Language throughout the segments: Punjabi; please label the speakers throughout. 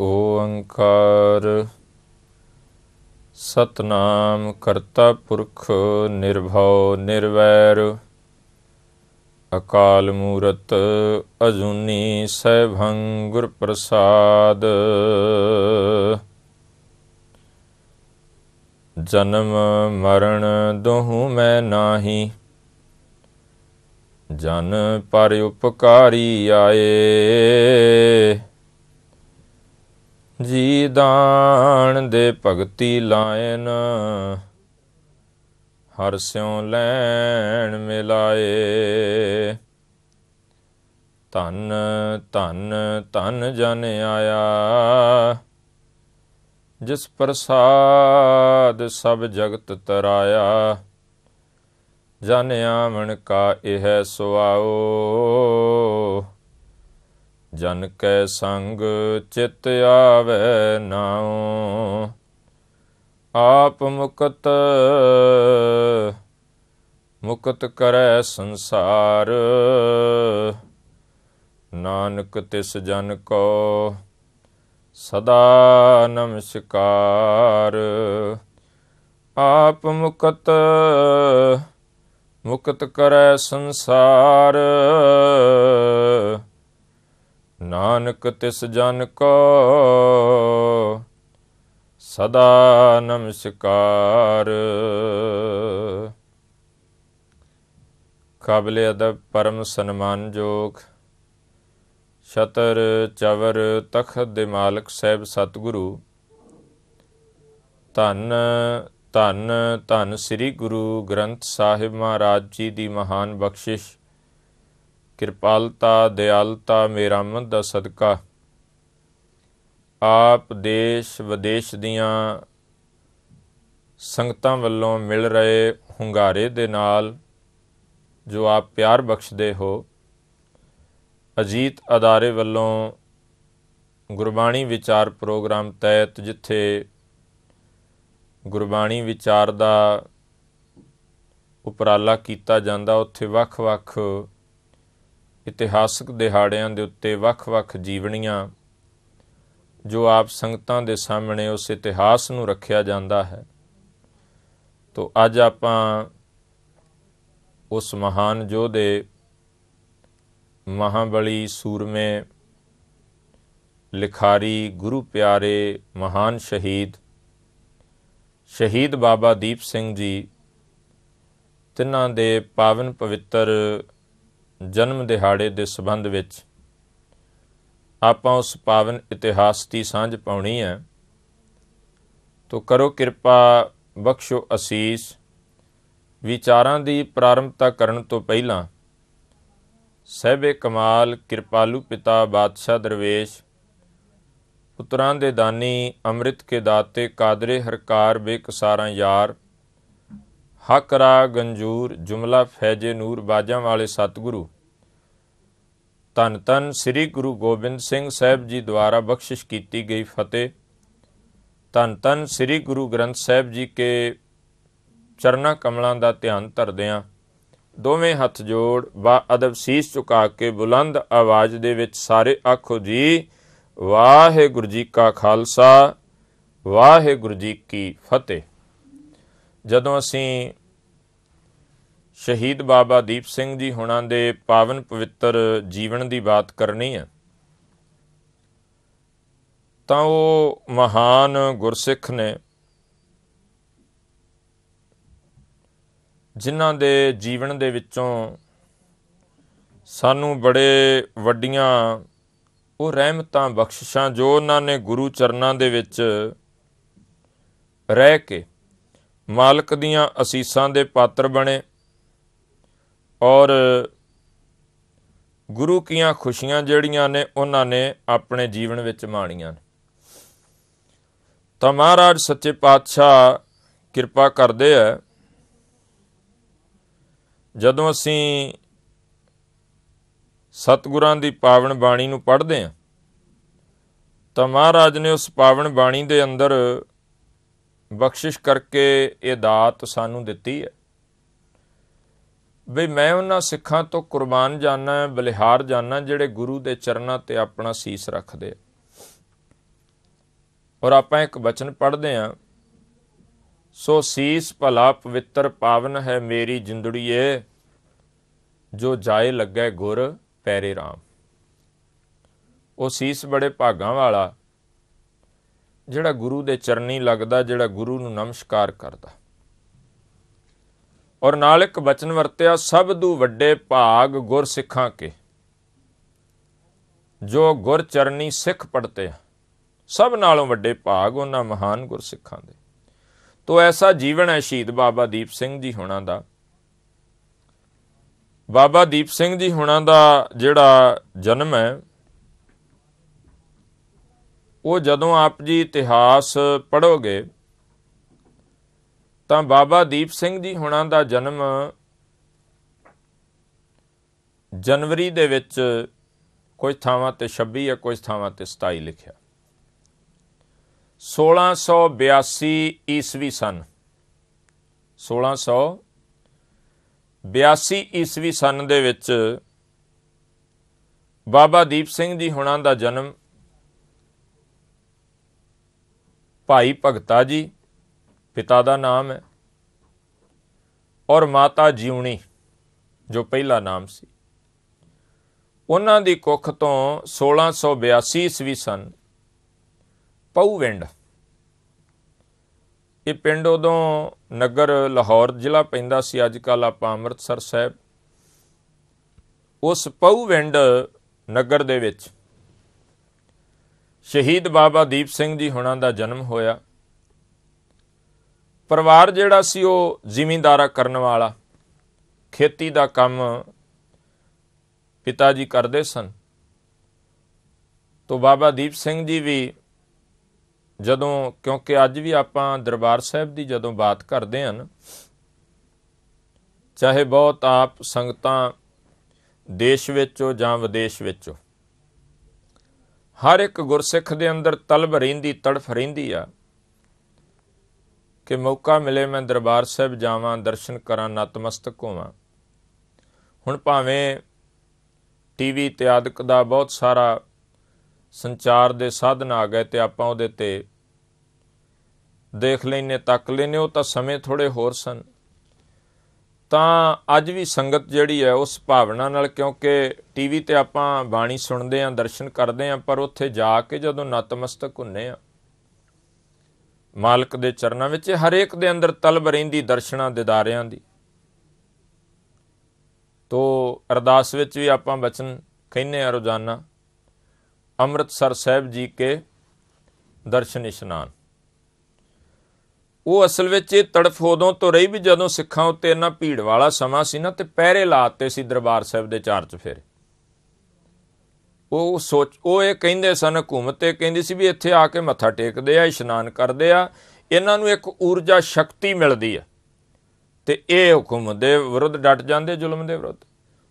Speaker 1: ਓੰਕਾਰ ਸਤਨਾਮ ਕਰਤਾ ਪੁਰਖ ਨਿਰਭਉ ਨਿਰਵੈਰ, ਅਕਾਲ ਮੂਰਤ ਅਜੂਨੀ ਸੈਭੰ ਗੁਰ ਪ੍ਰਸਾਦ ਜਨਮ ਮਰਨ ਦੋਹੂ ਮੈਂ ਨਾਹੀ, ਜਨ ਪਰ ਉਪਕਾਰੀ ਆਏ। ਜੀ ਦਾਨ ਦੇ ਭਗਤੀ ਲਾਇਨ, ਹਰ ਸਿਉ ਲੈਣ ਮਿਲਾਏ। ਧਨ ਧਨ ਧਨ ਜਨ ਆਇਆ, ਜਿਸ ਪ੍ਰਸਾਦ ਸਭ ਜਗਤ ਤਰਾਇਆ। ਜਨ ਆਵਣ ਕਾ ਇਹ ਸੁਆਓ ਜਨ ਕੈ ਸੰਗ ਚਿਤ ਆਵੇ ਨਾਉ, ਆਪ ਮੁਕਤ ਮੁਕਤ ਕਰੈ ਸੰਸਾਰ। ਨਾਨਕ ਤਿਸ ਜਨ ਕੋ ਸਦਾ ਨਮਸਕਾਰ। ਆਪ ਮੁਕਤ ਮੁਕਤ ਕਰੈ ਸੰਸਾਰ। ਨਾਨਕ ਤਿਸ ਜਨ ਕੋ, ਸਦਾ ਨਮਸਕਾਰ। ਕਾਬਲੇ ਅਦਬ ਪਰਮ ਸਨਮਾਨਯੋਗ ਸ਼ਤਰ ਚਵਰ ਤਖਤ ਦੇ ਮਾਲਕ ਸਾਹਿਬ ਸਤਿਗੁਰੂ। ਧੰਨ ਧੰਨ ਧੰਨ ਸ੍ਰੀ ਗੁਰੂ ਗ੍ਰੰਥ ਸਾਹਿਬ ਮਹਾਰਾਜ ਜੀ ਦੀ ਮਹਾਨ ਬਖਸ਼ਿਸ਼। ਕਿਰਪਾਲਤਾ, ਦਿਆਲਤਾ ਮੇਰਾਮਤ ਦਾ ਸਦਕਾ। ਆਪ ਦੇਸ਼ ਵਿਦੇਸ਼ ਦੀਆਂ ਸੰਗਤਾਂ ਵੱਲੋਂ ਮਿਲ ਰਹੇ ਹੁੰਗਾਰੇ ਦੇ ਨਾਲ ਜੋ ਆਪ ਪਿਆਰ ਬਖਸ਼ਦੇ ਹੋ, ਅਜੀਤ ਅਦਾਰੇ ਵੱਲੋਂ ਗੁਰਬਾਣੀ ਵਿਚਾਰ ਪ੍ਰੋਗਰਾਮ ਤਹਿਤ ਜਿੱਥੇ ਗੁਰਬਾਣੀ ਵਿਚਾਰ ਦਾ ਉਪਰਾਲਾ ਕੀਤਾ ਜਾਂਦਾ, ਉੱਥੇ ਵੱਖ-ਵੱਖ ਇਤਿਹਾਸਕ ਦਿਹਾੜਿਆਂ ਦੇ ਉੱਤੇ ਵੱਖ-ਵੱਖ ਜੀਵਨੀਆਂ ਜੋ ਆਪ ਸੰਗਤਾਂ ਦੇ ਸਾਹਮਣੇ ਉਸ ਇਤਿਹਾਸ ਨੂੰ ਰੱਖਿਆ ਜਾਂਦਾ ਹੈ। ਤੋਂ ਅੱਜ ਆਪਾਂ ਉਸ ਮਹਾਨ ਯੋਧੇ ਮਹਾਬਲੀ ਸੂਰਮੇ ਲਿਖਾਰੀ ਗੁਰੂ ਪਿਆਰੇ ਮਹਾਨ ਸ਼ਹੀਦ ਸ਼ਹੀਦ ਬਾਬਾ ਦੀਪ ਸਿੰਘ ਜੀ, ਤਿੰਨਾਂ ਦੇ ਪਾਵਨ ਪਵਿੱਤਰ ਜਨਮ ਦਿਹਾੜੇ ਦੇ ਸਬੰਧ ਵਿੱਚ ਆਪਾਂ ਉਸ ਪਾਵਨ ਇਤਿਹਾਸ ਦੀ ਸਾਂਝ ਪਾਉਣੀ ਹੈ। ਤੋ ਕਰੋ ਕਿਰਪਾ, ਬਖਸ਼ੋ ਅਸੀਸ। ਵਿਚਾਰਾਂ ਦੀ ਪ੍ਰਾਰੰਭਤਾ ਕਰਨ ਤੋਂ ਪਹਿਲਾਂ ਸਹਿਬੇ ਕਮਾਲ, ਕਿਰਪਾਲੂ ਪਿਤਾ, ਬਾਦਸ਼ਾਹ ਦਰਵੇਸ਼, ਪੁੱਤਰਾਂ ਦੇ ਦਾਨੀ, ਅੰਮ੍ਰਿਤ ਕੇ ਦਾਤੇ, ਕਾਦਰੇ ਹਰਕਾਰ, ਬੇਕਸਾਰਾਂ ਯਾਰ ਹਕ ਰਾ ਗੰਜੂਰ, ਜੁਮਲਾ, ਫੈਜੇ ਨੂਰ, ਬਾਜਾਂ ਵਾਲੇ ਸਤਿਗੁਰੂ ਧੰਨ ਧੰਨ ਸ੍ਰੀ ਗੁਰੂ ਗੋਬਿੰਦ ਸਿੰਘ ਸਾਹਿਬ ਜੀ ਦੁਆਰਾ ਬਖਸ਼ਿਸ਼ ਕੀਤੀ ਗਈ ਫਤਿਹ। ਧੰਨ ਧੰਨ ਸ੍ਰੀ ਗੁਰੂ ਗ੍ਰੰਥ ਸਾਹਿਬ ਜੀ ਕੇ ਚਰਨਾ ਕਮਲਾਂ ਦਾ ਧਿਆਨ ਧਰਦਿਆਂ ਦੋਵੇਂ ਹੱਥ ਜੋੜ ਬਾ ਅਦਬ ਸੀਸ ਝੁਕਾ ਕੇ ਬੁਲੰਦ ਆਵਾਜ਼ ਦੇ ਵਿੱਚ ਸਾਰੇ ਆਖੋ ਜੀ, ਵਾਹਿਗੁਰੂ ਜੀ ਕਾ ਖਾਲਸਾ, ਵਾਹਿਗੁਰੂ ਜੀ ਕੀ ਫਤਿਹ। ਜਦੋਂ ਅਸੀਂ ਸ਼ਹੀਦ ਬਾਬਾ ਦੀਪ ਸਿੰਘ ਜੀ ਹੁਣਾਂ ਦੇ ਪਾਵਨ ਪਵਿੱਤਰ ਜੀਵਨ ਦੀ ਬਾਤ ਕਰਨੀ ਹੈ। ਤਾਂ ਉਹ ਮਹਾਨ ਗੁਰਸਿੱਖ ਨੇ ਜਿਨ੍ਹਾਂ ਦੇ ਜੀਵਨ ਦੇ ਵਿੱਚੋਂ ਸਾਨੂੰ ਬੜੇ ਵੱਡੀਆਂ ਉਹ ਰਹਿਮਤਾਂ, ਬਖਸ਼ਿਸ਼ਾਂ ਜੋ ਉਹਨਾਂ ਨੇ ਗੁਰੂ ਚਰਨਾਂ ਦੇ ਵਿੱਚ ਰਹਿ ਕੇ ਮਾਲਕ ਦੀਆਂ ਅਸੀਸਾਂ ਦੇ ਪਾਤਰ ਬਣੇ। ਔਰ ਗੁਰੂ ਕੀਆਂ ਖੁਸ਼ੀਆਂ ਜਿਹੜੀਆਂ ਨੇ, ਉਹਨਾਂ ਨੇ ਆਪਣੇ ਜੀਵਨ ਵਿੱਚ ਮਾਣੀਆਂ ਨੇ। ਤਾਂ ਮਹਾਰਾਜ ਸੱਚੇ ਪਾਤਸ਼ਾਹ ਕਿਰਪਾ ਕਰਦੇ ਆ, ਜਦੋਂ ਅਸੀਂ ਸਤਿਗੁਰਾਂ ਦੀ ਪਾਵਨ ਬਾਣੀ ਨੂੰ ਪੜ੍ਹਦੇ ਹਾਂ, ਤਾਂ ਮਹਾਰਾਜ ਨੇ ਉਸ ਪਾਵਨ ਬਾਣੀ ਦੇ ਅੰਦਰ ਬਖਸ਼ਿਸ਼ ਕਰਕੇ ਇਹ ਦਾਤ ਸਾਨੂੰ ਦਿੱਤੀ ਹੈ। ਵੀ ਮੈਂ ਉਹਨਾਂ ਸਿੱਖਾਂ ਤੋਂ ਕੁਰਬਾਨ ਜਾਣਾ ਬਲਿਹਾਰ ਜਾਣਾ ਜਿਹੜੇ ਗੁਰੂ ਦੇ ਚਰਨਾਂ ਤੇ ਆਪਣਾ ਸੀਸ ਰੱਖਦੇ ਆ। ਔਰ ਆਪਾਂ ਇੱਕ ਬਚਨ ਪੜ੍ਹਦੇ ਆਂ, ਸੋ ਸੀਸ ਭਲਾ ਪਵਿੱਤਰ ਪਾਵਨ ਹੈ ਮੇਰੀ ਜਿੰਦੜੀਏ, ਜੋ ਜਾਏ ਲੱਗੇ ਗੁਰ ਪੈਰੇ RAM ਉਹ ਸੀਸ ਬੜੇ ਭਾਗਾਂ ਵਾਲਾ, ਜਿਹੜਾ ਗੁਰੂ ਦੇ ਚਰਨੀ ਲੱਗਦਾ, ਜਿਹੜਾ ਗੁਰੂ ਨੂੰ ਨਮਸਕਾਰ ਕਰਦਾ। ਔਰ ਨਾਲ ਇੱਕ ਬਚਨ ਵਰਤਿਆ, ਸਭ ਤੋਂ ਵੱਡੇ ਭਾਗ ਗੁਰ ਸਿੱਖਾਂ ਕੇ। ਜੋ ਗੁਰ ਚਰਨੀ ਸਿੱਖ ਪੜਤੇ ਸਭ ਨਾਲੋਂ ਵੱਡੇ ਭਾਗ ਉਹਨਾਂ ਮਹਾਨ ਗੁਰਸਿੱਖਾਂ ਦੇ। ਤੋ ਐਸਾ ਜੀਵਨ ਹੈ ਸ਼ਹੀਦ ਬਾਬਾ ਦੀਪ ਸਿੰਘ ਜੀ ਹੋਣਾ ਦਾ। ਬਾਬਾ ਦੀਪ ਸਿੰਘ ਜੀ ਹੁਣਾਂ ਦਾ ਜਿਹੜਾ ਜਨਮ ਹੈ, ਉਹ ਜਦੋਂ ਆਪ ਜੀ ਇਤਿਹਾਸ ਪੜੋਗੇ ਤਾਂ ਬਾਬਾ ਦੀਪ ਸਿੰਘ ਜੀ ਹੁਣਾਂ ਦਾ ਜਨਮ ਜਨਵਰੀ ਦੇ ਵਿੱਚ ਕੁਝ ਥਾਵਾਂ ਤੇ 26 ਜਾਂ ਕੁਝ ਥਾਵਾਂ ਤੇ 27 ਲਿਖਿਆ। 1682 ਈਸਵੀ ਸਨ। 1682 ਈਸਵੀ ਸਨ ਦੇ ਵਿੱਚ ਬਾਬਾ ਦੀਪ ਸਿੰਘ ਜੀ ਹੁਣਾਂ ਦਾ ਜਨਮ ਭਾਈ ਭਗਤਾ ਜੀ ਪਿਤਾ ਦਾ ਨਾਮ ਹੈ ਔਰ ਮਾਤਾ ਜੀਉਣੀ, ਜੋ ਪਹਿਲਾ ਨਾਮ ਸੀ। ਉਹਨਾਂ ਦੀ ਕੁੱਖ ਤੋਂ 1682 ਈਸਵੀ ਸਨ ਪਉਵਿੰਡ ਇਹ ਪਿੰਡ ਉਦੋਂ ਨਗਰ ਲਾਹੌਰ ਜ਼ਿਲ੍ਹਾ ਪੈਂਦਾ ਸੀ ਅੱਜ ਕੱਲ ਆਪਾਂ ਅੰਮ੍ਰਿਤਸਰ ਸਾਹਿਬ। ਉਸ ਪਉਵਿੰਡ ਨਗਰ ਦੇ ਵਿੱਚ ਸ਼ਹੀਦ ਬਾਬਾ ਦੀਪ ਸਿੰਘ ਜੀ ਹੁਣਾਂ ਦਾ ਜਨਮ ਹੋਇਆ। ਪਰਿਵਾਰ ਜਿਹੜਾ ਸੀ ਉਹ ਜ਼ਿਮੀਂਦਾਰਾ ਕਰਨ ਵਾਲਾ, ਖੇਤੀ ਦਾ ਕੰਮ ਪਿਤਾ ਜੀ ਕਰਦੇ ਸਨ। ਤੋਂ ਬਾਬਾ ਦੀਪ ਸਿੰਘ ਜੀ ਵੀ ਜਦੋਂ, ਕਿਉਂਕਿ ਅੱਜ ਵੀ ਆਪਾਂ ਦਰਬਾਰ ਸਾਹਿਬ ਦੀ ਜਦੋਂ ਬਾਤ ਕਰਦੇ ਹਾਂ ਚਾਹੇ ਬਹੁਤ ਆਪ ਸੰਗਤਾਂ ਦੇਸ਼ ਵਿੱਚੋਂ ਜਾਂ ਵਿਦੇਸ਼ ਵਿੱਚੋਂ, ਹਰ ਇੱਕ ਗੁਰਸਿੱਖ ਦੇ ਅੰਦਰ ਤਲਬ ਰਹਿੰਦੀ, ਤੜਫ ਰਹਿੰਦੀ ਆ ਕਿ ਮੌਕਾ ਮਿਲੇ ਮੈਂ ਦਰਬਾਰ ਸਾਹਿਬ ਜਾਵਾਂ, ਦਰਸ਼ਨ ਕਰਾਂ, ਨਤਮਸਤਕ ਹੋਵਾਂ। ਹੁਣ ਭਾਵੇਂ ਟੀਵੀ ਤੇ ਆਦਿਕ ਦਾ ਬਹੁਤ ਸਾਰਾ ਸੰਚਾਰ ਦੇ ਸਾਧਨ ਆ ਗਏ ਤੇ ਆਪਾਂ ਉਹਦੇ ਤੇ ਦੇਖ ਲੈਨੇ ਤੱਕ ਲੈਨੇ ਉਹ ਤਾਂ ਸਮੇਂ ਥੋੜੇ ਹੋਰ ਸਨ। ਤਾਂ ਅੱਜ ਵੀ ਸੰਗਤ ਜਿਹੜੀ ਹੈ ਉਸ ਭਾਵਨਾ ਨਾਲ ਕਿਉਂਕਿ ਟੀਵੀ ਤੇ ਆਪਾਂ ਬਾਣੀ ਸੁਣਦੇ ਆਂ ਦਰਸ਼ਨ ਕਰਦੇ ਆਂ ਪਰ ਉੱਥੇ ਜਾ ਕੇ ਜਦੋਂ ਨਤਮਸਤਕ ਹੁੰਨੇ ਆ ਮਾਲਕ ਦੇ ਚਰਨਾਂ ਵਿੱਚ, ਹਰੇਕ ਦੇ ਅੰਦਰ ਤਲਬ ਰਹਿੰਦੀ ਦਰਸ਼ਨਾਂ ਦਿਦਾਰਿਆਂ ਦੀ। ਤੋ ਅਰਦਾਸ ਵਿੱਚ ਵੀ ਆਪਾਂ ਬਚਨ ਕਹਿੰਨੇ ਆ ਰੋਜ਼ਾਨਾ, ਅੰਮ੍ਰਿਤਸਰ ਸਾਹਿਬ ਜੀ ਕੇ ਦਰਸ਼ਨ ਇਸ਼ਨਾਨ। ਉਹ ਅਸਲ ਵਿੱਚ ਇਹ ਤੜਫ ਉਦੋਂ ਤੋਂ ਰਹੀ ਵੀ ਜਦੋਂ ਸਿੱਖਾਂ ਉੱਤੇ ਇੰਨਾ ਭੀੜ ਵਾਲਾ ਸਮਾਂ ਸੀ ਨਾ, ਤੇ ਪਹਿਰੇ ਲਾਤੇ ਸੀ ਦਰਬਾਰ ਸਾਹਿਬ ਦੇ ਚਾਰ ਚਫੇਰੇ। ਉਹ ਸੋਚ, ਉਹ ਇਹ ਕਹਿੰਦੇ ਸਨ ਹਕੂਮਤ ਤੇ ਕਹਿੰਦੀ ਸੀ ਵੀ ਇੱਥੇ ਆ ਕੇ ਮੱਥਾ ਟੇਕਦੇ ਆ, ਇਸ਼ਨਾਨ ਕਰਦੇ ਆ, ਇਹਨਾਂ ਨੂੰ ਇੱਕ ਊਰਜਾ ਸ਼ਕਤੀ ਮਿਲਦੀ ਆ। ਤੇ ਇਹ ਹੁਕਮ ਦੇ ਵਿਰੁੱਧ ਡਟ ਜਾਂਦੇ, ਜ਼ੁਲਮ ਦੇ ਵਿਰੁੱਧ।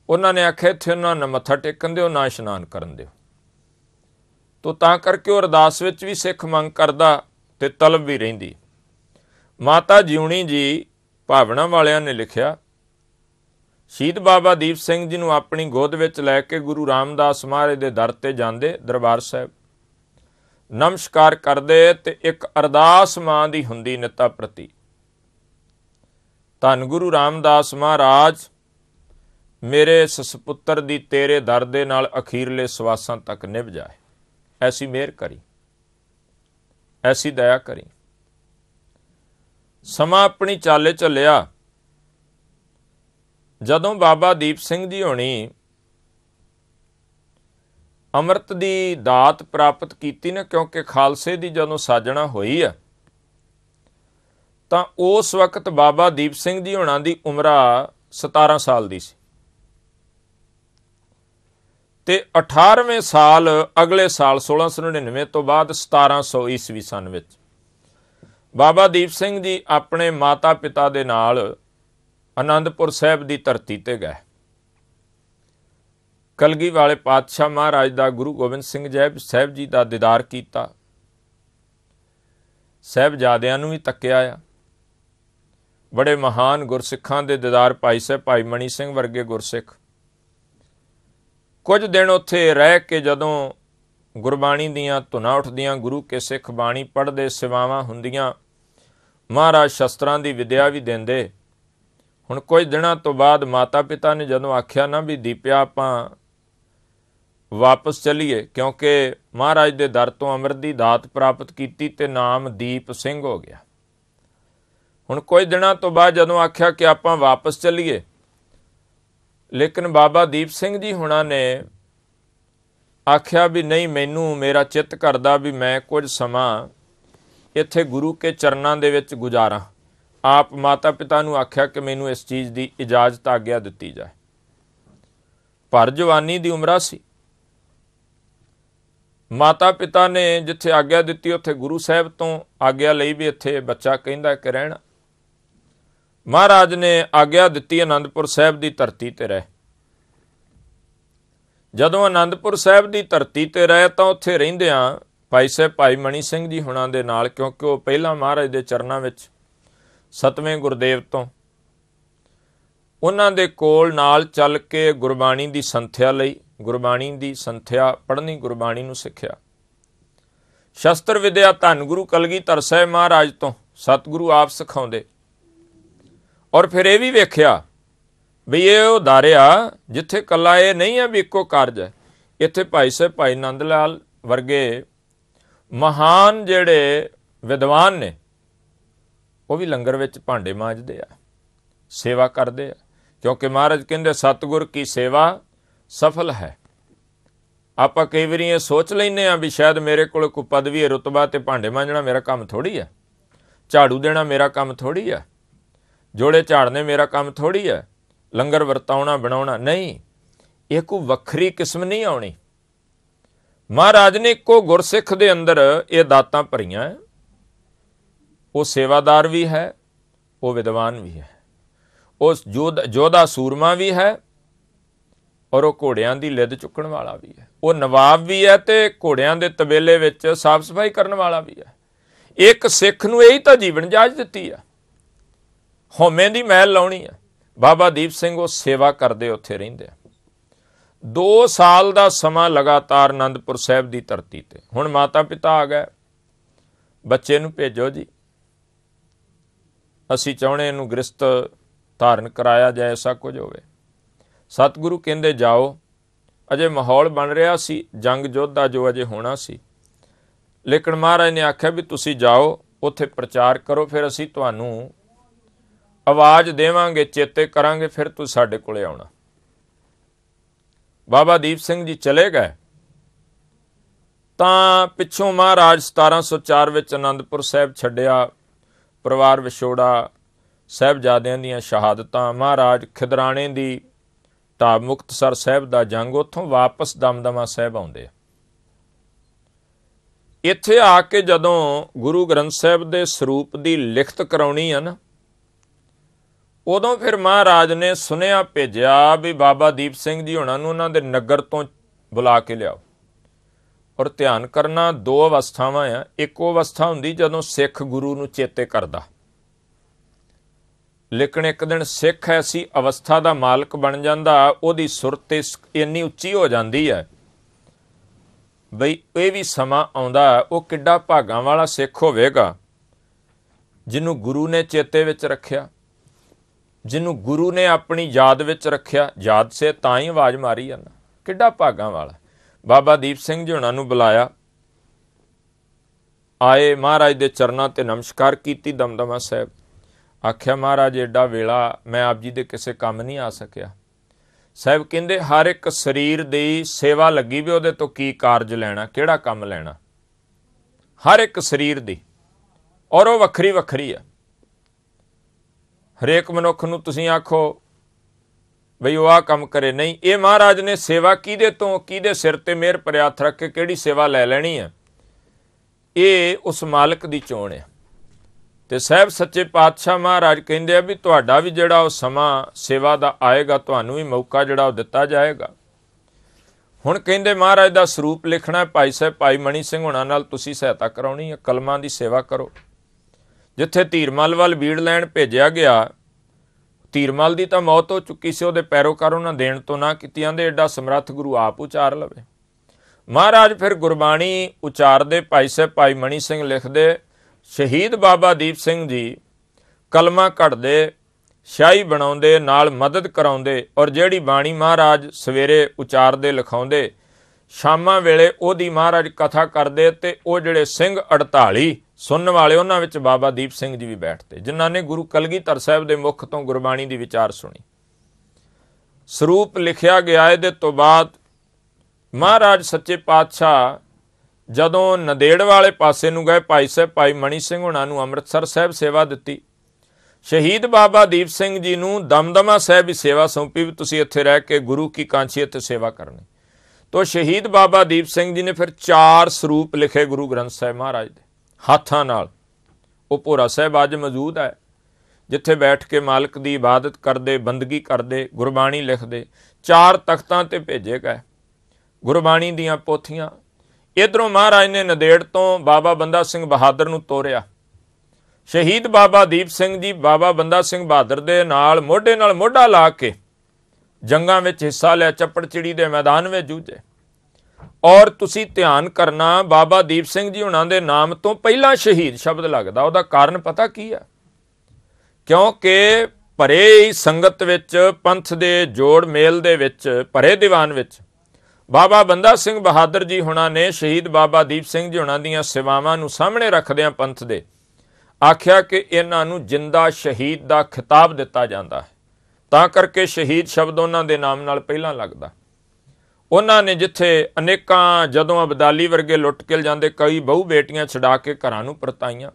Speaker 1: ਉਹਨਾਂ ਨੇ ਆਖਿਆ, ਇੱਥੇ ਉਹਨਾਂ ਨਾ ਮੱਥਾ ਟੇਕਣ ਦਿਓ, ਨਾ ਇਸ਼ਨਾਨ ਕਰਨ ਦਿਓ। ਤੋ ਤਾਂ ਕਰਕੇ ਉਹ ਅਰਦਾਸ ਵਿੱਚ ਵੀ ਸਿੱਖ ਮੰਗ ਕਰਦਾ ਤੇ ਤਲਬ ਵੀ ਰਹਿੰਦੀ। ਮਾਤਾ ਜਿਉਣੀ ਜੀ ਭਾਵਨਾ ਵਾਲਿਆਂ ਨੇ ਲਿਖਿਆ ਸ਼ਹੀਦ ਬਾਬਾ ਦੀਪ ਸਿੰਘ ਜੀ ਨੂੰ ਆਪਣੀ ਗੋਦ ਵਿੱਚ ਲੈ ਕੇ ਗੁਰੂ ਰਾਮਦਾਸ ਮਹਾਰਾਜ ਦੇ ਦਰ ਤੇ ਜਾਂਦੇ ਦਰਬਾਰ ਸਾਹਿਬ। ਨਮਸਕਾਰ ਕਰਦੇ ਤੇ ਇੱਕ ਅਰਦਾਸ ਮਾਂ ਦੀ ਹੁੰਦੀ ਨਿਤਾ ਪ੍ਰਤੀ। ਧੰਨ ਗੁਰੂ ਰਾਮਦਾਸ ਮਹਾਰਾਜ, ਮੇਰੇ ਸਸਪੁੱਤਰ ਦੀ ਤੇਰੇ ਦਰ ਦੇ ਨਾਲ ਅਖੀਰਲੇ ਸਵਾਸਾਂ ਤੱਕ ਨਿਭ ਜਾਏ। ਐਸੀ ਮਿਹਰ ਕਰੀ। ਐਸੀ ਦਇਆ ਕਰੀ। ਸਮਾਂ ਆਪਣੀ ਚਾਲੇ ਚੱਲਿਆ। ਜਦੋਂ ਬਾਬਾ ਦੀਪ ਸਿੰਘ ਜੀ ਹੋਣੀ ਅੰਮ੍ਰਿਤ ਦੀ ਦਾਤ ਪ੍ਰਾਪਤ ਕੀਤੀ ਨਾ, ਕਿਉਂਕਿ ਖਾਲਸੇ ਦੀ ਜਦੋਂ ਸਾਜਣਾ ਹੋਈ ਆ, ਤਾਂ ਉਸ ਵਕਤ ਬਾਬਾ ਦੀਪ ਸਿੰਘ ਜੀ ਹੋਣਾ ਦੀ ਉਮਰਾ 17 ਸਾਲ ਦੀ ਸੀ। ਤੇ 18ਵੇਂ ਸਾਲ ਅਗਲੇ ਸਾਲ 1699 ਤੋਂ ਬਾਅਦ 1700 ਈਸਵੀ ਸਨ ਵਿੱਚ, ਬਾਬਾ ਦੀਪ ਸਿੰਘ ਜੀ ਆਪਣੇ ਮਾਤਾ ਪਿਤਾ ਦੇ ਨਾਲ ਆਨੰਦਪੁਰ ਸਾਹਿਬ ਦੀ ਧਰਤੀ ਤੇ ਗਏ। ਕਲਗੀ ਵਾਲੇ ਪਾਤਸ਼ਾਹ ਮਹਾਰਾਜ ਦਾ ਗੁਰੂ ਗੋਬਿੰਦ ਸਿੰਘ ਜੈਬ ਸਾਹਿਬ ਜੀ ਦਾ ਦੀਦਾਰ ਕੀਤਾ। ਸਹਿਬਜ਼ਾਦਿਆਂ ਨੂੰ ਵੀ ਤੱਕਿਆ ਆ। ਬੜੇ ਮਹਾਨ ਗੁਰਸਿੱਖਾਂ ਦੇ ਦੀਦਾਰ ਭਾਈ ਸਾਹਿਬ ਭਾਈ ਮਣੀ ਸਿੰਘ ਵਰਗੇ ਗੁਰਸਿੱਖ। ਕੁਝ ਦਿਨ ਉੱਥੇ ਰਹਿ ਕੇ ਜਦੋਂ ਗੁਰਬਾਣੀ ਦੀਆਂ ਧੁਨਾਂ ਉੱਠਦੀਆਂ, ਗੁਰੂ ਕੇ ਸਿੱਖ ਬਾਣੀ ਪੜ੍ਹਦੇ ਸੇਵਾਵਾਂ ਹੁੰਦੀਆਂ, ਮਹਾਰਾਜ ਸ਼ਸਤਰਾਂ ਦੀ ਵਿਦਿਆ ਵੀ ਦਿੰਦੇ ਹੁਣ ਕੁਝ ਦਿਨਾਂ ਤੋਂ ਬਾਅਦ ਮਾਤਾ ਪਿਤਾ ਨੇ ਜਦੋਂ ਆਖਿਆ, ਨਾ ਵੀ ਦੀਪਿਆ, ਆਪਾਂ ਵਾਪਸ ਚਲੀਏ, ਕਿਉਂਕਿ ਮਹਾਰਾਜ ਦੇ ਦਰ ਤੋਂ ਅੰਮ੍ਰਿਤ ਦੀ ਦਾਤ ਪ੍ਰਾਪਤ ਕੀਤੀ ਤੇ ਨਾਮ ਦੀਪ ਸਿੰਘ ਹੋ ਗਿਆ। ਹੁਣ ਕੁਝ ਦਿਨਾਂ ਤੋਂ ਬਾਅਦ ਜਦੋਂ ਆਖਿਆ ਕਿ ਆਪਾਂ ਵਾਪਸ ਚੱਲੀਏ, ਲੇਕਿਨ ਬਾਬਾ ਦੀਪ ਸਿੰਘ ਜੀ ਹੁਣਾਂ ਨੇ ਆਖਿਆ ਵੀ, ਨਹੀਂ, ਮੈਨੂੰ, ਮੇਰਾ ਚਿੱਤ ਕਰਦਾ ਵੀ ਮੈਂ ਕੁਝ ਸਮਾਂ ਇੱਥੇ ਗੁਰੂ ਕੇ ਚਰਨਾਂ ਦੇ ਵਿੱਚ ਗੁਜ਼ਾਰਾਂ। ਆਪ ਮਾਤਾ ਪਿਤਾ ਨੂੰ ਆਖਿਆ ਕਿ ਮੈਨੂੰ ਇਸ ਚੀਜ਼ ਦੀ ਇਜਾਜ਼ਤ ਆਗਿਆ ਦਿੱਤੀ ਜਾਏ। ਪਰ ਜਵਾਨੀ ਦੀ ਉਮਰਾ ਸੀ। ਮਾਤਾ ਪਿਤਾ ਨੇ ਜਿੱਥੇ ਆਗਿਆ ਦਿੱਤੀ, ਉੱਥੇ ਗੁਰੂ ਸਾਹਿਬ ਤੋਂ ਆਗਿਆ ਲਈ ਵੀ ਇੱਥੇ ਬੱਚਾ ਕਹਿੰਦਾ ਕਿ ਰਹਿਣਾ। ਮਹਾਰਾਜ ਨੇ ਆਗਿਆ ਦਿੱਤੀ ਆਨੰਦਪੁਰ ਸਾਹਿਬ ਦੀ ਧਰਤੀ ਤੇ ਰਹਿ। ਜਦੋਂ ਆਨੰਦਪੁਰ ਸਾਹਿਬ ਦੀ ਧਰਤੀ ਤੇ ਰਹਿ ਤਾਂ ਉੱਥੇ ਰਹਿੰਦਿਆਂ ਭਾਈ ਸਾਹਿਬ ਭਾਈ ਮਣੀ ਸਿੰਘ ਜੀ ਹੁਣਾਂ ਦੇ ਨਾਲ, ਕਿਉਂਕਿ ਉਹ ਪਹਿਲਾਂ ਮਹਾਰਾਜ ਦੇ ਚਰਨਾਂ ਵਿੱਚ ਸਤਵੇਂ ਗੁਰਦੇਵ ਤੋਂ। ਉਹਨਾਂ ਦੇ ਕੋਲ ਨਾਲ ਚੱਲ ਕੇ ਗੁਰਬਾਣੀ ਦੀ ਸੰਥਿਆ ਲਈ, ਗੁਰਬਾਣੀ ਦੀ ਸੰਥਿਆ, ਪੜ੍ਹਨੀ ਗੁਰਬਾਣੀ ਨੂੰ ਸਿੱਖਿਆ। ਸ਼ਸਤਰ ਵਿਦਿਆ ਧੰਨ ਗੁਰੂ ਕਲਗੀਧਰ ਸਾਹਿਬ ਮਹਾਰਾਜ ਤੋਂ ਸਤਿਗੁਰੂ ਆਪ ਸਿਖਾਉਂਦੇ। ਔਰ ਫਿਰ ਇਹ ਵੀ ਵੇਖਿਆ ਵੀ ਇਹ ਉਹ ਦਾਰਿਆ ਜਿੱਥੇ ਕੱਲਾ ਇਹ ਨਹੀਂ ਹੈ ਵੀ ਇੱਕੋ ਕਾਰਜ ਹੈ। ਇੱਥੇ ਭਾਈ ਸਾਹਿਬ ਭਾਈ ਨੰਦ ਲਾਲ ਵਰਗੇ ਮਹਾਨ ਜਿਹੜੇ ਵਿਦਵਾਨ ਨੇ ਉਹ ਵੀ ਲੰਗਰ ਵਿੱਚ ਭਾਂਡੇ ਮਾਂਜਦੇ ਆ, ਸੇਵਾ ਕਰਦੇ ਆ। ਕਿਉਂਕਿ ਮਹਾਰਾਜ ਕਹਿੰਦੇ, ਸਤਿਗੁਰ ਕੀ ਸੇਵਾ ਸਫਲ ਹੈ। ਆਪਾਂ ਕਈ ਵਾਰੀ ਇਹ ਸੋਚ ਲੈਨੇ ਆ ਵੀ ਸ਼ਾਇਦ ਮੇਰੇ ਕੋਲ ਕੋਈ ਪਦਵੀ ਹੈ, ਰਤਬਾ ਤੇ ਭਾਂਡੇ ਮਾਂਜਣਾ ਮੇਰਾ ਕੰਮ ਥੋੜੀ ਹੈ ਝਾੜੂ ਦੇਣਾ ਮੇਰਾ ਕੰਮ ਥੋੜੀ ਆ। ਜੋੜੇ ਝਾੜਨੇ ਮੇਰਾ ਕੰਮ ਥੋੜੀ ਹੈ ਲੰਗਰ ਵਰਤਾਉਣਾ, ਬਣਾਉਣਾ, ਨਹੀਂ। ਇਹ ਕੋ ਵੱਖਰੀ ਕਿਸਮ ਨਹੀਂ ਆਉਣੀ। ਮਹਾਰਾਜ ਨੇ ਇੱਕੋ ਗੁਰਸਿੱਖ ਦੇ ਅੰਦਰ ਇਹ ਦਾਤਾਂ ਭਰੀਆਂ। ਉਹ ਸੇਵਾਦਾਰ ਵੀ ਹੈ, ਉਹ ਵਿਦਵਾਨ ਵੀ ਹੈ। ਉਹ ਜੋਧਾ ਸੂਰਮਾ ਵੀ ਹੈ ਔਰ ਉਹ ਘੋੜਿਆਂ ਦੀ ਲਿੱਦ ਚੁੱਕਣ ਵਾਲਾ ਵੀ ਹੈ। ਉਹ ਨਵਾਬ ਵੀ ਹੈ ਤੇ ਘੋੜਿਆਂ ਦੇ ਤਬੇਲੇ ਵਿੱਚ ਸਾਫ਼ ਸਫ਼ਾਈ ਕਰਨ ਵਾਲਾ ਵੀ ਹੈ। ਇੱਕ ਸਿੱਖ ਨੂੰ ਇਹੀ ਤਾਂ ਜੀਵਨ ਜਾਚ ਦਿੱਤੀ ਆ। ਹਉਮੈ ਦੀ ਮਹਿਲ ਲਾਉਣੀ ਆ। ਬਾਬਾ ਦੀਪ ਸਿੰਘ ਉਹ ਸੇਵਾ ਕਰਦੇ ਉੱਥੇ ਰਹਿੰਦੇ ਆ। 2 ਸਾਲ ਦਾ ਸਮਾਂ ਲਗਾਤਾਰ ਆਨੰਦਪੁਰ ਸਾਹਿਬ ਦੀ ਧਰਤੀ ਤੇ। ਹੁਣ ਮਾਤਾ ਪਿਤਾ ਆ ਗਏ। ਬੱਚੇ ਨੂੰ ਭੇਜੋ ਜੀ। ਅਸੀਂ ਚਾਹੁੰਦੇ ਇਹਨੂੰ ਗ੍ਰਸਤ ਧਾਰਨ ਕਰਾਇਆ ਜਾਏ ਐਸਾ ਕੁਝ ਹੋਵੇ। ਸਤਿਗੁਰੂ ਕਹਿੰਦੇ, ਜਾਓ। ਅਜੇ ਮਾਹੌਲ ਬਣ ਰਿਹਾ ਸੀ, ਜੰਗ ਯੁੱਧ ਦਾ ਜੋ ਅਜੇ ਹੋਣਾ ਸੀ। ਲੇਕਿਨ ਮਹਾਰਾਜ ਨੇ ਆਖਿਆ ਵੀ ਤੁਸੀਂ ਜਾਓ, ਉੱਥੇ ਪ੍ਰਚਾਰ ਕਰੋ, ਫਿਰ ਅਸੀਂ ਤੁਹਾਨੂੰ ਆਵਾਜ਼ ਦੇਵਾਂਗੇ, ਚੇਤੇ ਕਰਾਂਗੇ, ਫਿਰ ਤੂੰ ਸਾਡੇ ਕੋਲੇ ਆਉਣਾ। ਬਾਬਾ ਦੀਪ ਸਿੰਘ ਜੀ ਚਲੇ ਗਏ। ਤਾਂ ਪਿੱਛੋਂ ਮਹਾਰਾਜ 1704 ਵਿੱਚ ਅਨੰਦਪੁਰ ਸਾਹਿਬ ਛੱਡਿਆ। ਪਰਿਵਾਰ ਵਿਛੋੜਾ ਸਹਿਬਜ਼ਾਦਿਆਂ ਦੀਆਂ ਸ਼ਹਾਦਤਾਂ, ਮਹਾਰਾਜ ਖਿਦਰਾਣੇ ਦੀ ਢਾਬ ਮੁਕਤਸਰ ਸਾਹਿਬ ਦਾ ਜੰਗ, ਉੱਥੋਂ ਵਾਪਸ ਦਮਦਮਾ ਸਾਹਿਬ ਆਉਂਦੇ ਆ। ਇੱਥੇ ਆ ਕੇ ਜਦੋਂ ਗੁਰੂ ਗ੍ਰੰਥ ਸਾਹਿਬ ਦੇ ਸਰੂਪ ਦੀ ਲਿਖਤ ਕਰਾਉਣੀ ਆ ਨਾ, ਉਦੋਂ ਫਿਰ ਮਹਾਰਾਜ ਨੇ ਸੁਨੇਹਾ ਭੇਜਿਆ ਵੀ ਬਾਬਾ ਦੀਪ ਸਿੰਘ ਜੀ ਹੁਣਾਂ ਨੂੰ ਉਹਨਾਂ ਦੇ ਨਗਰ ਤੋਂ ਬੁਲਾ ਕੇ ਲਿਆਓ। ਔਰ ਧਿਆਨ ਕਰਨਾ ਦੋ ਅਵਸਥਾਵਾਂ ਆ। ਇੱਕ ਉਹ ਅਵਸਥਾ ਹੁੰਦੀ ਜਦੋਂ ਸਿੱਖ ਗੁਰੂ ਨੂੰ ਚੇਤੇ ਕਰਦਾ। ਲੇਕਿਨ ਇੱਕ ਦਿਨ ਸਿੱਖ ਐਸੀ ਅਵਸਥਾ ਦਾ ਮਾਲਕ ਬਣ ਜਾਂਦਾ, ਉਹਦੀ ਸੁਰਤ ਇੰਨੀ ਉੱਚੀ ਹੋ ਜਾਂਦੀ ਹੈ ਬਈ ਇਹ ਵੀ ਸਮਾਂ ਆਉਂਦਾ, ਉਹ ਕਿੱਡਾ ਭਾਗਾਂ ਵਾਲਾ ਸਿੱਖ ਹੋਵੇਗਾ, ਜਿਹਨੂੰ ਗੁਰੂ ਨੇ ਚੇਤੇ ਵਿੱਚ ਰੱਖਿਆ, ਜਿਹਨੂੰ ਗੁਰੂ ਨੇ ਆਪਣੀ ਯਾਦ ਵਿੱਚ ਰੱਖਿਆ। ਯਾਦ ਸੇ ਤਾਂ ਹੀ ਆਵਾਜ਼ ਮਾਰੀ ਜਾਂਦਾ। ਕਿੱਡਾ ਭਾਗਾਂ ਵਾਲਾ। ਬਾਬਾ ਦੀਪ ਸਿੰਘ ਜੀ ਉਹਨਾਂ ਨੂੰ ਬੁਲਾਇਆ। ਆਏ ਮਹਾਰਾਜ ਦੇ ਚਰਨਾਂ ਤੇ ਨਮਸਕਾਰ ਕੀਤੀ ਦਮਦਮਾ ਸਾਹਿਬ। ਆਖਿਆ, ਮਹਾਰਾਜ, ਏਡਾ ਵੇਲਾ ਮੈਂ ਆਪ ਜੀ ਦੇ ਕਿਸੇ ਕੰਮ ਨਹੀਂ ਆ ਸਕਿਆ। ਸਾਹਿਬ ਕਹਿੰਦੇ, ਹਰ ਇੱਕ ਸਰੀਰ ਦੀ ਸੇਵਾ ਲੱਗੀ ਵੀ ਉਹਦੇ ਤੋਂ ਕੀ ਕਾਰਜ ਲੈਣਾ, ਕਿਹੜਾ ਕੰਮ ਲੈਣਾ? ਹਰ ਇੱਕ ਸਰੀਰ ਦੀ। ਔਰ ਉਹ ਵੱਖਰੀ ਵੱਖਰੀ ਆ। ਹਰੇਕ ਮਨੁੱਖ ਨੂੰ ਤੁਸੀਂ ਆਖੋ ਬਈ ਉਹ ਆ ਕੰਮ ਕਰੇ। ਨਹੀਂ, ਇਹ ਮਹਾਰਾਜ ਨੇ ਸੇਵਾ ਕਿਹਦੇ ਤੋਂ, ਕਿਹਦੇ ਸਿਰ ਤੇ ਮਿਹਰ ਪ੍ਰਿਆਥ ਰੱਖ ਕੇ ਕਿਹੜੀ ਸੇਵਾ ਲੈ ਲੈਣੀ ਹੈ ਇਹ ਉਸ ਮਾਲਕ ਦੀ ਚੋਣ ਹੈ ਤੇ ਸਹਿਬ ਸੱਚੇ ਪਾਤਸ਼ਾਹ ਮਹਾਰਾਜ ਕਹਿੰਦੇ ਆ ਵੀ ਤੁਹਾਡਾ ਵੀ ਜਿਹੜਾ ਉਹ ਸਮਾਂ ਸੇਵਾ ਦਾ ਆਏਗਾ, ਤੁਹਾਨੂੰ ਵੀ ਮੌਕਾ ਜਿਹੜਾ ਉਹ ਦਿੱਤਾ ਜਾਏਗਾ। ਹੁਣ ਕਹਿੰਦੇ ਮਹਾਰਾਜ ਦਾ ਸਰੂਪ ਲਿਖਣਾ ਭਾਈ ਸਾਹਿਬ, ਭਾਈ ਮਣੀ ਸਿੰਘ ਹੁਣਾਂ ਨਾਲ ਤੁਸੀਂ ਸਹਾਇਤਾ ਕਰਾਉਣੀ ਹੈ ਕਲਮਾਂ ਦੀ ਸੇਵਾ ਕਰੋ। ਜਿੱਥੇ ਧੀਰਮਲ ਵੱਲ ਬੀੜ ਲੈਣ ਭੇਜਿਆ ਗਿਆ ਧੀਰਮਲ ਦੀ ਤਾਂ ਮੌਤ ਹੋ ਚੁੱਕੀ ਸੀ, ਉਹਦੇ ਪੈਰੋਕਾਰ ਉਹਨਾਂ ਦੇਣ ਤੋਂ ਨਾ ਕੀਤੀ ਜਾਂਦੇ ਐਡਾ ਸਮਰੱਥ ਗੁਰੂ ਆਪ ਉਚਾਰ ਲਵੇ। ਮਹਾਰਾਜ ਫਿਰ ਗੁਰਬਾਣੀ ਉਚਾਰਦੇ ਭਾਈ ਸਾਹਿਬ ਭਾਈ ਮਣੀ ਸਿੰਘ ਲਿਖਦੇ, ਸ਼ਹੀਦ ਬਾਬਾ ਦੀਪ ਸਿੰਘ ਜੀ ਕਲਮਾ ਘੜਦੇ ਸ਼ਾਹੀ ਬਣਾਉਂਦੇ, ਨਾਲ ਮਦਦ ਕਰਾਉਂਦੇ ਔਰ ਜਿਹੜੀ ਬਾਣੀ ਮਹਾਰਾਜ ਸਵੇਰੇ ਉਚਾਰਦੇ, ਲਿਖਾਉਂਦੇ, ਸ਼ਾਮਾਂ ਵੇਲੇ ਉਹਦੀ ਮਹਾਰਾਜ ਕਥਾ ਕਰਦੇ ਤੇ ਉਹ ਜਿਹੜੇ ਸਿੰਘ 48 ਸੁਣਨ ਵਾਲੇ ਉਹਨਾਂ ਵਿੱਚ ਬਾਬਾ ਦੀਪ ਸਿੰਘ ਜੀ ਵੀ ਬੈਠਦੇ, ਜਿਨ੍ਹਾਂ ਨੇ ਗੁਰੂ ਕਲਗੀਧਰ ਸਾਹਿਬ ਦੇ ਮੁਖ ਤੋਂ ਗੁਰਬਾਣੀ ਦੀ ਵਿਚਾਰ ਸੁਣੀ। ਸਰੂਪ ਲਿਖਿਆ ਗਿਆ ਇਹਦੇ ਤੋਂ ਬਾਅਦ ਮਹਾਰਾਜ ਸੱਚੇ ਪਾਤਸ਼ਾਹ ਜਦੋਂ ਨਦੇੜ ਵਾਲੇ ਪਾਸੇ ਨੂੰ ਗਏ, ਭਾਈ ਸਾਹਿਬ, ਭਾਈ ਮਣੀ ਸਿੰਘ ਹੁਣਾਂ ਨੂੰ ਅੰਮ੍ਰਿਤਸਰ ਸਾਹਿਬ ਸੇਵਾ ਦਿੱਤੀ। ਸ਼ਹੀਦ ਬਾਬਾ ਦੀਪ ਸਿੰਘ ਜੀ ਨੂੰ ਦਮਦਮਾ ਸਾਹਿਬ ਦੀ ਸੇਵਾ ਸੌਂਪੀ ਵੀ ਤੁਸੀਂ ਇੱਥੇ ਰਹਿ ਕੇ ਗੁਰੂ ਕੀ ਕਾਂਛੀ ਇੱਥੇ ਸੇਵਾ ਕਰਨੀ। ਤੋ ਸ਼ਹੀਦ ਬਾਬਾ ਦੀਪ ਸਿੰਘ ਜੀ ਨੇ ਫਿਰ ਚਾਰ ਸਰੂਪ ਲਿਖੇ ਗੁਰੂ ਗ੍ਰੰਥ ਸਾਹਿਬ ਮਹਾਰਾਜ ਦੇ। ਹੱਥਾਂ ਨਾਲ। ਉਹ ਭੋਰਾ ਸਾਹਿਬ ਅੱਜ ਮੌਜੂਦ ਹੈ, ਜਿੱਥੇ ਬੈਠ ਕੇ ਮਾਲਕ ਦੀ ਇਬਾਦਤ ਕਰਦੇ, ਬੰਦਗੀ ਕਰਦੇ, ਗੁਰਬਾਣੀ ਲਿਖਦੇ, ਚਾਰ ਤਖਤਾਂ ਤੇ ਭੇਜੇ ਗਏ। ਗੁਰਬਾਣੀ ਦੀਆਂ ਪੋਥੀਆਂ। ਇਧਰੋਂ ਮਹਾਰਾਜ ਨੇ ਨਦੇੜ ਤੋਂ ਬਾਬਾ ਬੰਦਾ ਸਿੰਘ ਬਹਾਦਰ ਨੂੰ ਤੋਰਿਆ। ਸ਼ਹੀਦ ਬਾਬਾ ਦੀਪ ਸਿੰਘ ਜੀ ਬਾਬਾ ਬੰਦਾ ਸਿੰਘ ਬਹਾਦਰ ਦੇ ਨਾਲ, ਮੋਢੇ ਨਾਲ ਮੋਢਾ ਲਾ ਕੇ ਜੰਗਾਂ ਵਿੱਚ ਹਿੱਸਾ ਲਿਆ, ਚੱਪੜਚਿੜੀ ਦੇ ਮੈਦਾਨ ਵਿੱਚ ਜੂਝੇ। ਔਰ ਤੁਸੀਂ ਧਿਆਨ ਕਰਨਾ ਬਾਬਾ ਦੀਪ ਸਿੰਘ ਜੀ ਹੁਣਾਂ ਦੇ ਨਾਮ ਤੋਂ ਪਹਿਲਾਂ ਸ਼ਹੀਦ ਸ਼ਬਦ ਲੱਗਦਾ, ਉਹਦਾ ਕਾਰਨ ਪਤਾ ਕੀ ਹੈ? ਕਿਉਂਕਿ ਭਰੇ ਸੰਗਤ ਵਿੱਚ, ਪੰਥ ਦੇ ਜੋੜ ਮੇਲ ਦੇ ਵਿੱਚ, ਭਰੇ ਦੀਵਾਨ ਵਿੱਚ, ਬਾਬਾ ਬੰਦਾ ਸਿੰਘ ਬਹਾਦਰ ਜੀ ਹੁਣਾਂ ਨੇ ਸ਼ਹੀਦ ਬਾਬਾ ਦੀਪ ਸਿੰਘ ਜੀ ਹੁਣਾਂ ਦੀਆਂ ਸੇਵਾਵਾਂ ਨੂੰ ਸਾਹਮਣੇ ਰੱਖਦਿਆਂ ਪੰਥ ਦੇ ਆਖਿਆ ਕਿ ਇਹਨਾਂ ਨੂੰ ਜਿੰਦਾ ਸ਼ਹੀਦ ਦਾ ਖਿਤਾਬ ਦਿੱਤਾ ਜਾਂਦਾ ਹੈ। ਤਾਂ ਕਰਕੇ ਸ਼ਹੀਦ ਸ਼ਬਦ ਉਹਨਾਂ ਦੇ ਨਾਮ ਨਾਲ ਪਹਿਲਾਂ ਲੱਗਦਾ। ਉਹਨਾਂ ਨੇ ਜਿੱਥੇ ਅਨੇਕਾਂ ਜਦੋਂ ਅਬਦਾਲੀ ਵਰਗੇ ਲੁੱਟ ਕੇ ਜਾਂਦੇ ਕਈ ਬਹੁ ਬੇਟੀਆਂ ਛਡਾ ਕੇ ਘਰਾਂ ਨੂੰ ਪਰਤਾਈਆਂ।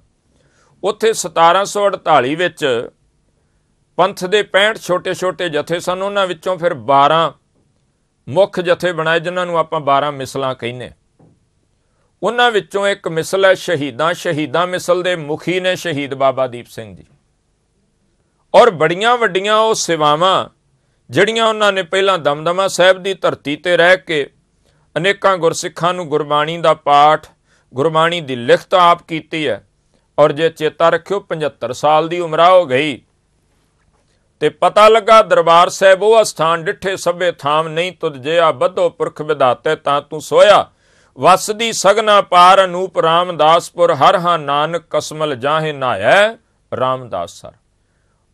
Speaker 1: ਉੱਥੇ 1748 ਵਿੱਚ ਪੰਥ ਦੇ 65 ਛੋਟੇ-ਛੋਟੇ ਜਥੇ ਸਨ। ਉਹਨਾਂ ਵਿੱਚੋਂ ਫਿਰ 12 ਮੁੱਖ ਜਥੇ ਬਣਾਏ, ਜਿਨ੍ਹਾਂ ਨੂੰ ਆਪਾਂ 12 ਮਿਸਲਾਂ ਕਹਿੰਨੇ ਉਹਨਾਂ ਵਿੱਚੋਂ ਇੱਕ ਮਿਸਲ ਹੈ ਸ਼ਹੀਦਾਂ। ਸ਼ਹੀਦਾਂ ਮਿਸਲ ਦੇ ਮੁਖੀ ਨੇ ਸ਼ਹੀਦ ਬਾਬਾ ਦੀਪ ਸਿੰਘ ਜੀ। ਔਰ ਬੜੀਆਂ ਵੱਡੀਆਂ ਉਹ ਸੇਵਾਵਾਂ ਜਿਹੜੀਆਂ ਉਹਨਾਂ ਨੇ ਪਹਿਲਾਂ ਦਮਦਮਾ ਸਾਹਿਬ ਦੀ ਧਰਤੀ ਤੇ ਰਹਿ ਕੇ ਅਨੇਕਾਂ ਗੁਰਸਿੱਖਾਂ ਨੂੰ ਗੁਰਬਾਣੀ ਦਾ ਪਾਠ, ਗੁਰਬਾਣੀ ਦੀ ਲਿਖਤ ਆਪ ਕੀਤੀ ਹੈ ਔਰ ਜੇ ਚੇਤਾ ਰੱਖਿਓ 75 ਸਾਲ ਦੀ ਉਮਰਾ ਹੋ ਗਈ। ਤੇ ਪਤਾ ਲੱਗਾ ਦਰਬਾਰ ਸਾਹਿਬ ਉਹ ਸਥਾਨ ਡਿੱਠੇ ਸਭੇ ਥਾਮ ਨਹੀਂ ਤੁਧ ਜਿਆ ਬੱਧੋ ਪੁਰਖ ਵਿਦਾਤੇ ਤਾਂ ਤੂੰ ਸੋਇਆ। ਵਸਦੀ ਸਗਨਾ ਪਾਰ ਅਨੂਪ ਰਾਮਦਾਸਪੁਰ ਹਰ ਹਾਂ ਨਾਨਕ ਕਸਮਲ ਜਾਹੇ ਨਾਇ ਰਾਮਦਾਸ ਸਰ।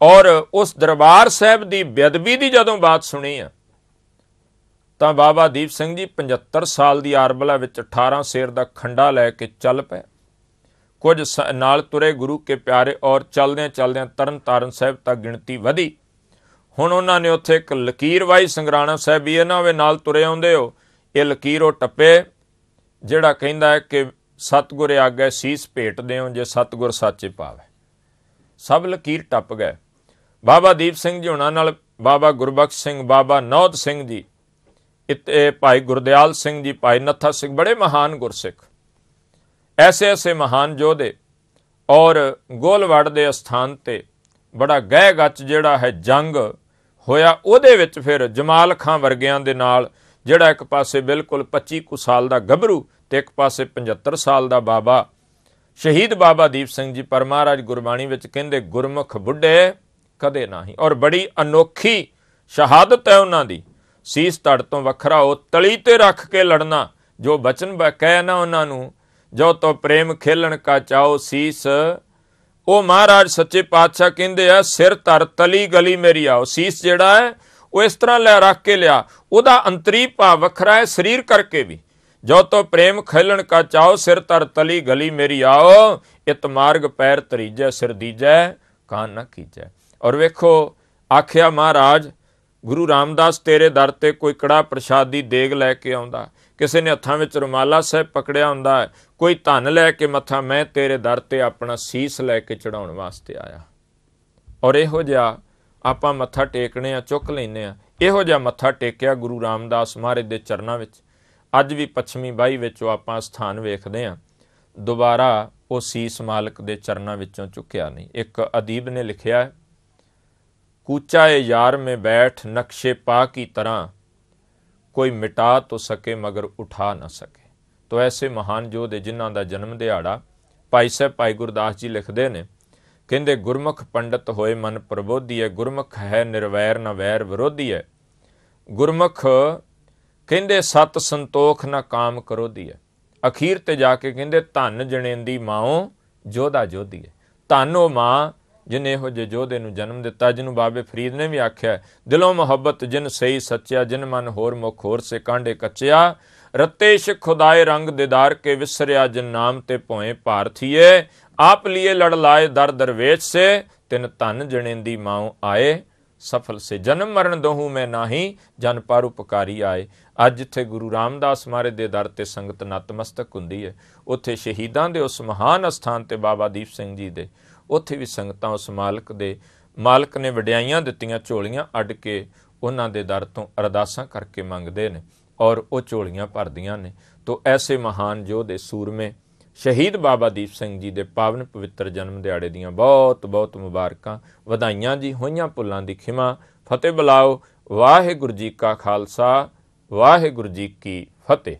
Speaker 1: ਔਰ ਉਸ ਦਰਬਾਰ ਸਾਹਿਬ ਦੀ ਬੇਅਦਬੀ ਦੀ ਜਦੋਂ ਬਾਤ ਸੁਣੀ ਆ, ਤਾਂ ਬਾਬਾ ਦੀਪ ਸਿੰਘ ਜੀ 75 ਸਾਲ ਦੀ ਆਰਬਲਾ ਵਿੱਚ 18 ਸ਼ੇਰ ਦਾ ਖੰਡਾ ਲੈ ਕੇ ਚੱਲ ਪਏ। ਕੁਝ ਨਾਲ ਤੁਰੇ ਗੁਰੂ ਕੇ ਪਿਆਰੇ ਔਰ ਚਲਦਿਆਂ ਚੱਲਦਿਆਂ ਤਰਨ ਤਾਰਨ ਸਾਹਿਬ ਤੱਕ ਗਿਣਤੀ ਵਧੀ। ਹੁਣ ਉਹਨਾਂ ਨੇ ਉੱਥੇ ਇੱਕ ਲਕੀਰ ਵਾਈ ਸੰਗਰਾਣਾ ਸਾਹਿਬ ਵੀ ਇਹਨਾਂ ਵੇ ਨਾਲ ਤੁਰੇ ਆਉਂਦੇ ਹੋ। ਇਹ ਲਕੀਰ ਉਹ ਟੱਪੇ, ਜਿਹੜਾ ਕਹਿੰਦਾ ਹੈ ਕਿ ਸਤਗੁਰ ਆਗੇ ਸੀਸ ਭੇਟਦੇ ਹੋ ਜੇ ਸਤਗੁਰ ਸਾਚੇ ਪਾਵੇ ਸਭ ਲਕੀਰ ਟੱਪ ਗਏ। ਬਾਬਾ ਦੀਪ ਸਿੰਘ ਜੀ ਹੁਣਾਂ ਨਾਲ ਬਾਬਾ ਗੁਰਬਖਸ਼ ਸਿੰਘ, ਬਾਬਾ ਨੌਦ ਸਿੰਘ ਜੀ, ਇਤੇ ਭਾਈ ਗੁਰਦਿਆਲ ਸਿੰਘ ਜੀ, ਭਾਈ ਨੱਥਾ ਸਿੰਘ, ਬੜੇ ਮਹਾਨ ਗੁਰਸਿੱਖ। ਐਸੇ ਐਸੇ ਮਹਾਨ ਯੋਧੇ ਔਰ ਗੋਲਵੜ ਦੇ ਸਥਾਨ ਤੇ ਬੜਾ ਗਹਿ ਗੱਚ ਜਿਹੜਾ ਹੈ ਜੰਗ ਹੋਇਆ, ਉਹਦੇ ਵਿੱਚ ਫਿਰ ਜਮਾਲ ਖਾਂ ਵਰਗਿਆਂ ਦੇ ਨਾਲ ਜਿਹੜਾ ਇੱਕ ਪਾਸੇ ਬਿਲਕੁਲ 25 ਕੁ ਸਾਲ ਦਾ ਗੱਭਰੂ ਤੇ ਇੱਕ ਪਾਸੇ 75 ਸਾਲ ਦਾ ਬਾਬਾ ਸ਼ਹੀਦ ਬਾਬਾ ਦੀਪ ਸਿੰਘ ਜੀ ਪਰ ਮਹਾਰਾਜ ਗੁਰਬਾਣੀ ਵਿੱਚ ਕਹਿੰਦੇ, ਗੁਰਮੁਖ ਬੁੱਢੇ ਕਦੇ ਨਹੀਂ। ਔਰ ਬੜੀ ਅਨੋਖੀ ਸ਼ਹਾਦਤ ਹੈ ਉਹਨਾਂ ਦੀ। ਸੀਸ ਧੜ ਤੋਂ ਵੱਖਰਾ ਉਹ ਤਲੀ ਤੇ ਰੱਖ ਕੇ ਲੜਨਾ, ਜੋ ਬਚਨ ਕਹਿ ਨਾ ਉਹਨਾਂ ਨੂੰ, ਜੋ ਤੋ ਪ੍ਰੇਮ ਖੇਲਣ ਕਾ ਚਾਓ ਸੀਸ। ਉਹ ਮਹਾਰਾਜ ਸੱਚੇ ਪਾਤਸ਼ਾਹ ਕਹਿੰਦੇ ਆ, ਸਿਰ ਧਰ ਤਲੀ ਗਲੀ ਮੇਰੀ ਆਓ। ਸੀਸ ਜਿਹੜਾ ਹੈ, ਉਹ ਇਸ ਤਰ੍ਹਾਂ ਲੈ ਰੱਖ ਕੇ ਲਿਆ। ਉਹਦਾ ਅੰਤਰੀ ਭਾਵ ਵੱਖਰਾ ਹੈ ਸਰੀਰ ਕਰਕੇ ਵੀ। ਜੋ ਤੋ ਪ੍ਰੇਮ ਖੇਲਣ ਕਾ ਚਾਓ ਸਿਰ ਧਰ ਤਲੀ ਗਲੀ ਮੇਰੀ ਆਓ। ਇਤ ਮਾਰਗ ਪੈਰ ਤਰੀਜੈ, ਸਿਰ ਦੀਜੈ, ਕਾਨ ਨਾ ਕੀਜੈ। ਔਰ ਵੇਖੋ, ਆਖਿਆ ਮਹਾਰਾਜ, ਗੁਰੂ ਰਾਮਦਾਸ ਤੇਰੇ ਦਰ ਤੇ ਕੋਈ ਕੜਾ ਪ੍ਰਸ਼ਾਦੀ ਦੀ ਦੇਗ ਲੈ ਕੇ ਆਉਂਦਾ। ਕਿਸੇ ਨੇ ਹੱਥਾਂ ਵਿੱਚ ਰੁਮਾਲਾ ਸਾਹਿਬ ਪਕੜਿਆ ਹੁੰਦਾ ਹੈ, ਕੋਈ ਧਨ ਲੈ ਕੇ ਮੱਥਾ, ਮੈਂ ਤੇਰੇ ਦਰ ਤੇ ਆਪਣਾ ਸੀਸ ਲੈ ਕੇ ਚੜਾਉਣ ਵਾਸਤੇ ਆਇਆ। ਔਰ ਇਹੋ ਜਿਹਾ ਆਪਾਂ ਮੱਥਾ ਟੇਕਣੇ ਆ, ਚੁੱਕ ਲੈਨੇ ਆ। ਇਹੋ ਜਿਹਾ ਮੱਥਾ ਟੇਕਿਆ ਗੁਰੂ ਰਾਮਦਾਸ ਮਹਾਰਾਜ ਦੇ ਚਰਨਾਂ ਵਿੱਚ। ਅੱਜ ਵੀ ਪੱਛਮੀ ਬਾਈ ਵਿੱਚੋਂ ਆਪਾਂ ਸਥਾਨ ਵੇਖਦੇ ਆ। ਦੁਬਾਰਾ ਉਹ ਸੀਸ ਮਾਲਕ ਦੇ ਚਰਨਾਂ ਵਿੱਚੋਂ ਚੁੱਕਿਆ ਨਹੀਂ। ਇੱਕ ਅਦੀਬ ਨੇ ਲਿਖਿਆ ਹੈ ਕੂਚਾ ਏ ਯਾਰ ਮੇ ਬੈਠ ਨਕਸ਼ੇ ਪਾ ਕੀ ਤਰ੍ਹਾਂ। ਕੋਈ ਮਿਟਾ ਤੋ ਸਕੇ ਮਗਰ ਉਠਾ ਨਾ ਸਕੇ। ਤੋ ਐਸੇ ਮਹਾਨ ਯੋਧੇ ਜਿਨ੍ਹਾਂ ਦਾ ਜਨਮ ਦਿਹਾੜਾ ਭਾਈ ਸਾਹਿਬ ਭਾਈ ਗੁਰਦਾਸ ਜੀ ਲਿਖਦੇ ਨੇ। ਕਹਿੰਦੇ, ਗੁਰਮੁਖ ਪੰਡਤ ਹੋਏ ਮਨ ਪ੍ਰਬੋਧੀ ਹੈ ਗੁਰਮੁਖ ਹੈ ਨਿਰਵੈਰ ਨਾ ਵੈਰ ਵਿਰੋਧੀ ਹੈ ਗੁਰਮੁਖ ਕਹਿੰਦੇ, ਸਤ ਸੰਤੋਖ ਨਾ ਕਾਮ ਕਰੋ ਹੈ ਅਖੀਰ ਤੇ ਜਾ ਕੇ ਕਹਿੰਦੇ, ਧੰਨ ਜਣੇਂਦੀ ਮਾਓ ਜੋਧਾ ਹੈ ਧਨ ਉਹ ਮਾਂ ਜਿਨੇ ਇਹੋ ਜਿਹੇ ਜੋਧੇ ਨੂੰ ਜਨਮ ਦਿੱਤਾ, ਜਿਹਨੂੰ ਬਾਬੇ ਫਰੀਦ ਨੇ ਵੀ ਆਖਿਆ ਦਿਲੋਂ ਮੁਹੱਬਤ ਜਿਨ ਸਹੀ ਸੱਚਿਆ, ਜਿਨ ਮਨ ਹੋਰ ਮੁਖ ਹੋਰ ਸੇ ਕਾਂਡੇ ਕੱਚਿਆ ਰਤੇਸ਼ ਖੁਦਾਏ ਰੰਗ ਦਿਦਾਰ ਕੇ ਵਿਸਰਿਆ, ਜਿਨ ਨਾਮ ਤੇ ਭੋਏ ਭਾਰਥੀਏ ਆਪ ਲਿਏ ਲੜ ਲਾਏ ਦਰ ਦਰਵੇਸ਼ ਸੇ, ਤਿਨ ਧਨ ਜਣੇਂਦੀ ਮਾਉ ਆਏ, ਸਫਲ ਸੇ ਜਨਮ ਮਰਨ ਦੋਹੂ ਮੈਂ ਨਾਹੀ, ਜਨ ਪਰ ਉਪਕਾਰੀ ਆਏ। ਅੱਜ ਜਿੱਥੇ ਗੁਰੂ ਰਾਮਦਾਸ ਮਾਰੇ ਦੇ ਦਰ ਤੇ ਸੰਗਤ ਨਤਮਸਤਕ ਹੁੰਦੀ ਹੈ, ਉੱਥੇ ਸ਼ਹੀਦਾਂ ਦੇ ਉਸ ਮਹਾਨ ਅਸਥਾਨ ਤੇ ਬਾਬਾ ਦੀਪ ਸਿੰਘ ਜੀ ਦੇ। ਉੱਥੇ ਵੀ ਸੰਗਤਾਂ, ਉਸ ਮਾਲਕ ਦੇ, ਮਾਲਕ ਨੇ ਵਡਿਆਈਆਂ ਦਿੱਤੀਆਂ ਝੋਲੀਆਂ ਅੱਡ ਕੇ ਉਹਨਾਂ ਦੇ ਦਰ ਤੋਂ ਅਰਦਾਸਾਂ ਕਰਕੇ ਮੰਗਦੇ ਨੇ ਔਰ ਉਹ ਝੋਲੀਆਂ ਭਰਦੀਆਂ ਨੇ। ਤੋਂ ਐਸੇ ਮਹਾਨ ਯੋਧੇ ਸੂਰਮੇ, ਸ਼ਹੀਦ ਬਾਬਾ ਦੀਪ ਸਿੰਘ ਜੀ ਦੇ ਪਾਵਨ ਪਵਿੱਤਰ ਜਨਮ ਦਿਹਾੜੇ ਦੀਆਂ ਬਹੁਤ ਬਹੁਤ ਮੁਬਾਰਕਾਂ। ਵਧਾਈਆਂ ਜੀ, ਹੋਈਆਂ ਭੁੱਲਾਂ ਦੀ ਖਿਮਾ। ਫਤਿਹ ਬੁਲਾਓ। ਵਾਹਿਗੁਰੂ ਜੀ ਕਾ ਖਾਲਸਾ, ਵਾਹਿਗੁਰੂ ਜੀ ਕੀ ਫਤਿਹ।